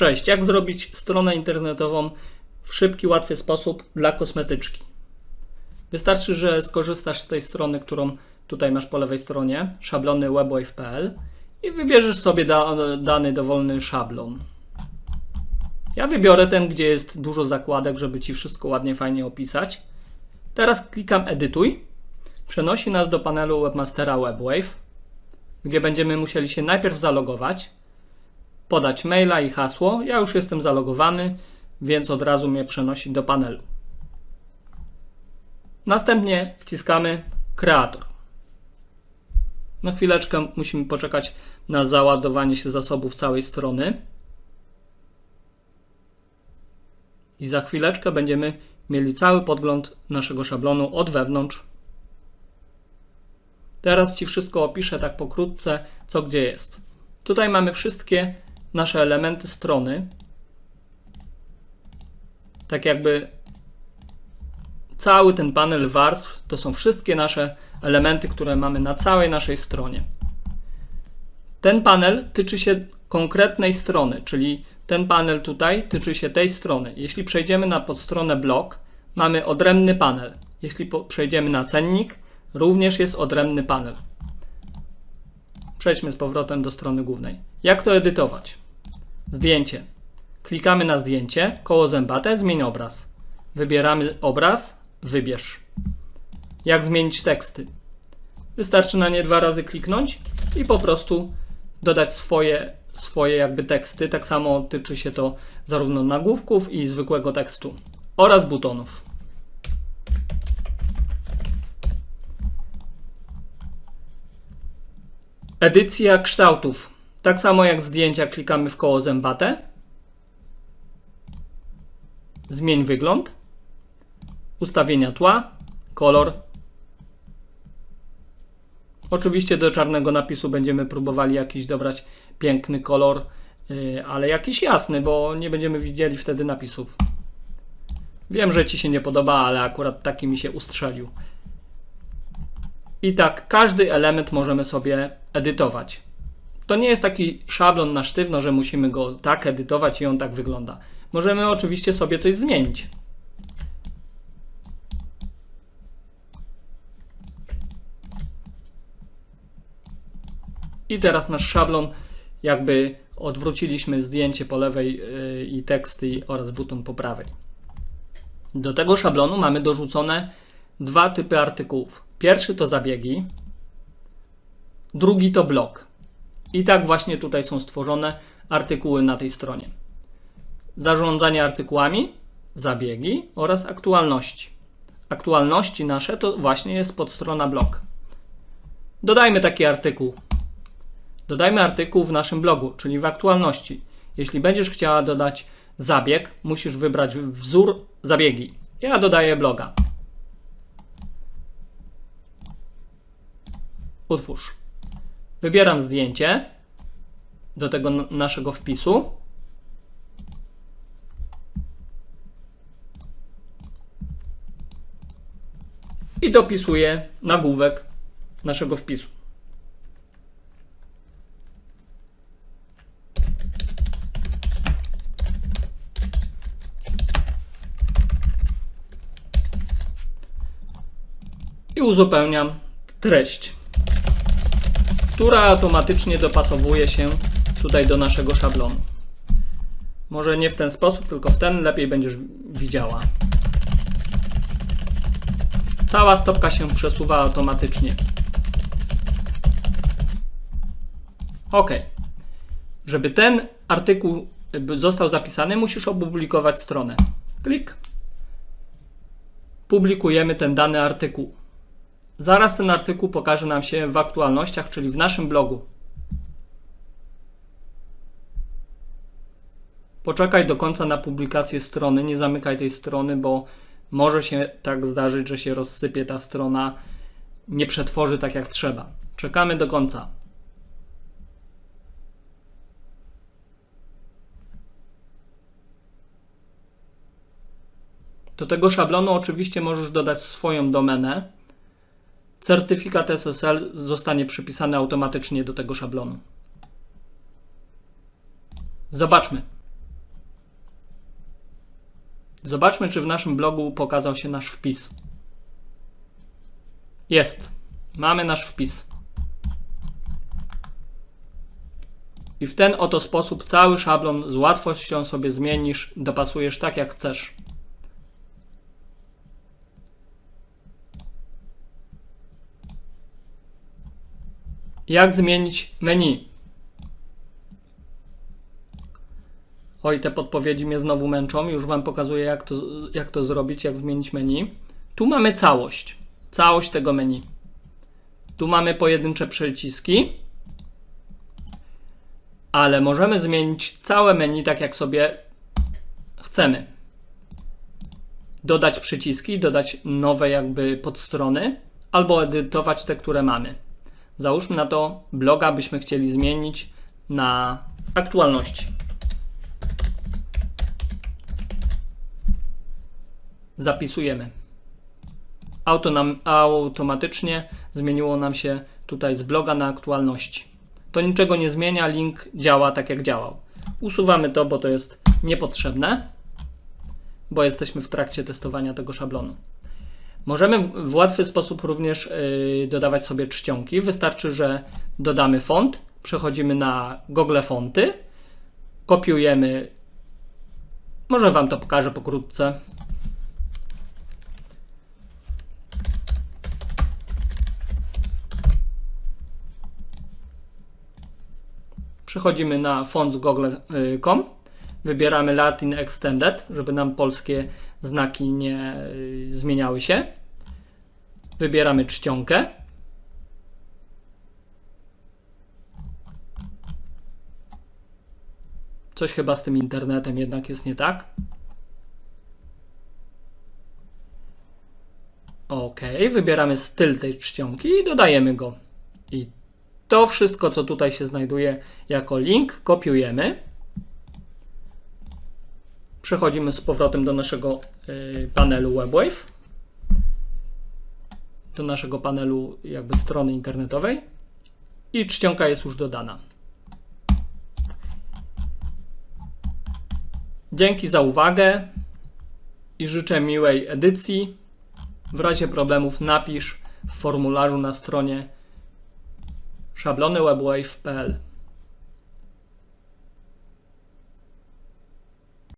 Cześć, jak zrobić stronę internetową w szybki, łatwy sposób dla kosmetyczki? Wystarczy, że skorzystasz z tej strony, którą tutaj masz po lewej stronie, szablony webwave.pl i wybierzesz sobie da, dany dowolny szablon. Ja wybiorę ten, gdzie jest dużo zakładek, żeby Ci wszystko ładnie, fajnie opisać. Teraz klikam edytuj. Przenosi nas do panelu webmastera WebWave, gdzie będziemy musieli się najpierw zalogować, podać maila i hasło. Ja już jestem zalogowany, więc od razu mnie przenosi do panelu. Następnie wciskamy kreator. Na chwileczkę musimy poczekać na załadowanie się zasobów całej strony. I za chwileczkę będziemy mieli cały podgląd naszego szablonu od wewnątrz. Teraz Ci wszystko opiszę tak pokrótce, co gdzie jest. Tutaj mamy wszystkie nasze elementy strony. Tak jakby cały ten panel warstw to są wszystkie nasze elementy, które mamy na całej naszej stronie. Ten panel tyczy się konkretnej strony, czyli ten panel tutaj tyczy się tej strony. Jeśli przejdziemy na podstronę blog, mamy odrębny panel. Jeśli przejdziemy na cennik, również jest odrębny panel. Przejdźmy z powrotem do strony głównej. Jak to edytować? Zdjęcie. Klikamy na zdjęcie, koło zębate, zmień obraz. Wybieramy obraz, wybierz. Jak zmienić teksty? Wystarczy na nie dwa razy kliknąć i po prostu dodać swoje, swoje jakby teksty. Tak samo tyczy się to zarówno nagłówków i zwykłego tekstu oraz butonów. Edycja kształtów. Tak samo jak zdjęcia klikamy w koło zębate. Zmień wygląd. Ustawienia tła, kolor. Oczywiście do czarnego napisu będziemy próbowali jakiś dobrać piękny kolor, yy, ale jakiś jasny, bo nie będziemy widzieli wtedy napisów. Wiem, że Ci się nie podoba, ale akurat taki mi się ustrzelił. I tak każdy element możemy sobie edytować. To nie jest taki szablon na sztywno, że musimy go tak edytować i on tak wygląda. Możemy oczywiście sobie coś zmienić. I teraz nasz szablon, jakby odwróciliśmy zdjęcie po lewej yy, i teksty oraz buton po prawej. Do tego szablonu mamy dorzucone dwa typy artykułów. Pierwszy to zabiegi, drugi to blok. I tak właśnie tutaj są stworzone artykuły na tej stronie. Zarządzanie artykułami, zabiegi oraz aktualności. Aktualności nasze to właśnie jest podstrona blog. Dodajmy taki artykuł. Dodajmy artykuł w naszym blogu, czyli w aktualności. Jeśli będziesz chciała dodać zabieg, musisz wybrać wzór zabiegi. Ja dodaję bloga. Utwórz. Wybieram zdjęcie do tego naszego wpisu. I dopisuję nagłówek naszego wpisu. I uzupełniam treść która automatycznie dopasowuje się tutaj do naszego szablonu. Może nie w ten sposób, tylko w ten lepiej będziesz widziała. Cała stopka się przesuwa automatycznie. OK. Żeby ten artykuł został zapisany, musisz opublikować stronę. Klik. Publikujemy ten dany artykuł. Zaraz ten artykuł pokaże nam się w aktualnościach, czyli w naszym blogu. Poczekaj do końca na publikację strony, nie zamykaj tej strony, bo może się tak zdarzyć, że się rozsypie ta strona, nie przetworzy tak jak trzeba. Czekamy do końca. Do tego szablonu oczywiście możesz dodać swoją domenę. Certyfikat SSL zostanie przypisany automatycznie do tego szablonu. Zobaczmy. Zobaczmy, czy w naszym blogu pokazał się nasz wpis. Jest. Mamy nasz wpis. I w ten oto sposób cały szablon z łatwością sobie zmienisz, dopasujesz tak jak chcesz. Jak zmienić menu? Oj, te podpowiedzi mnie znowu męczą. Już Wam pokazuję, jak to, jak to zrobić, jak zmienić menu. Tu mamy całość. Całość tego menu. Tu mamy pojedyncze przyciski. Ale możemy zmienić całe menu tak, jak sobie chcemy. Dodać przyciski, dodać nowe jakby podstrony, albo edytować te, które mamy. Załóżmy na to bloga, byśmy chcieli zmienić na aktualności. Zapisujemy. Auto nam, automatycznie zmieniło nam się tutaj z bloga na aktualności. To niczego nie zmienia, link działa tak jak działał. Usuwamy to, bo to jest niepotrzebne, bo jesteśmy w trakcie testowania tego szablonu. Możemy w, łatwy sposób również yy, dodawać sobie czcionki. Wystarczy, że dodamy font, przechodzimy na Google Fonty, kopiujemy. Może Wam to pokażę pokrótce. Przechodzimy na font z google.com. Wybieramy Latin Extended, żeby nam polskie znaki nie y, zmieniały się. Wybieramy czcionkę. Coś chyba z tym internetem jednak jest nie tak. OK, wybieramy styl tej czcionki i dodajemy go. I to wszystko, co tutaj się znajduje jako link, kopiujemy. Przechodzimy z powrotem do naszego y, panelu WebWave. Do naszego panelu jakby strony internetowej. I czcionka jest już dodana. Dzięki za uwagę i życzę miłej edycji. W razie problemów napisz w formularzu na stronie szablonywebwave.pl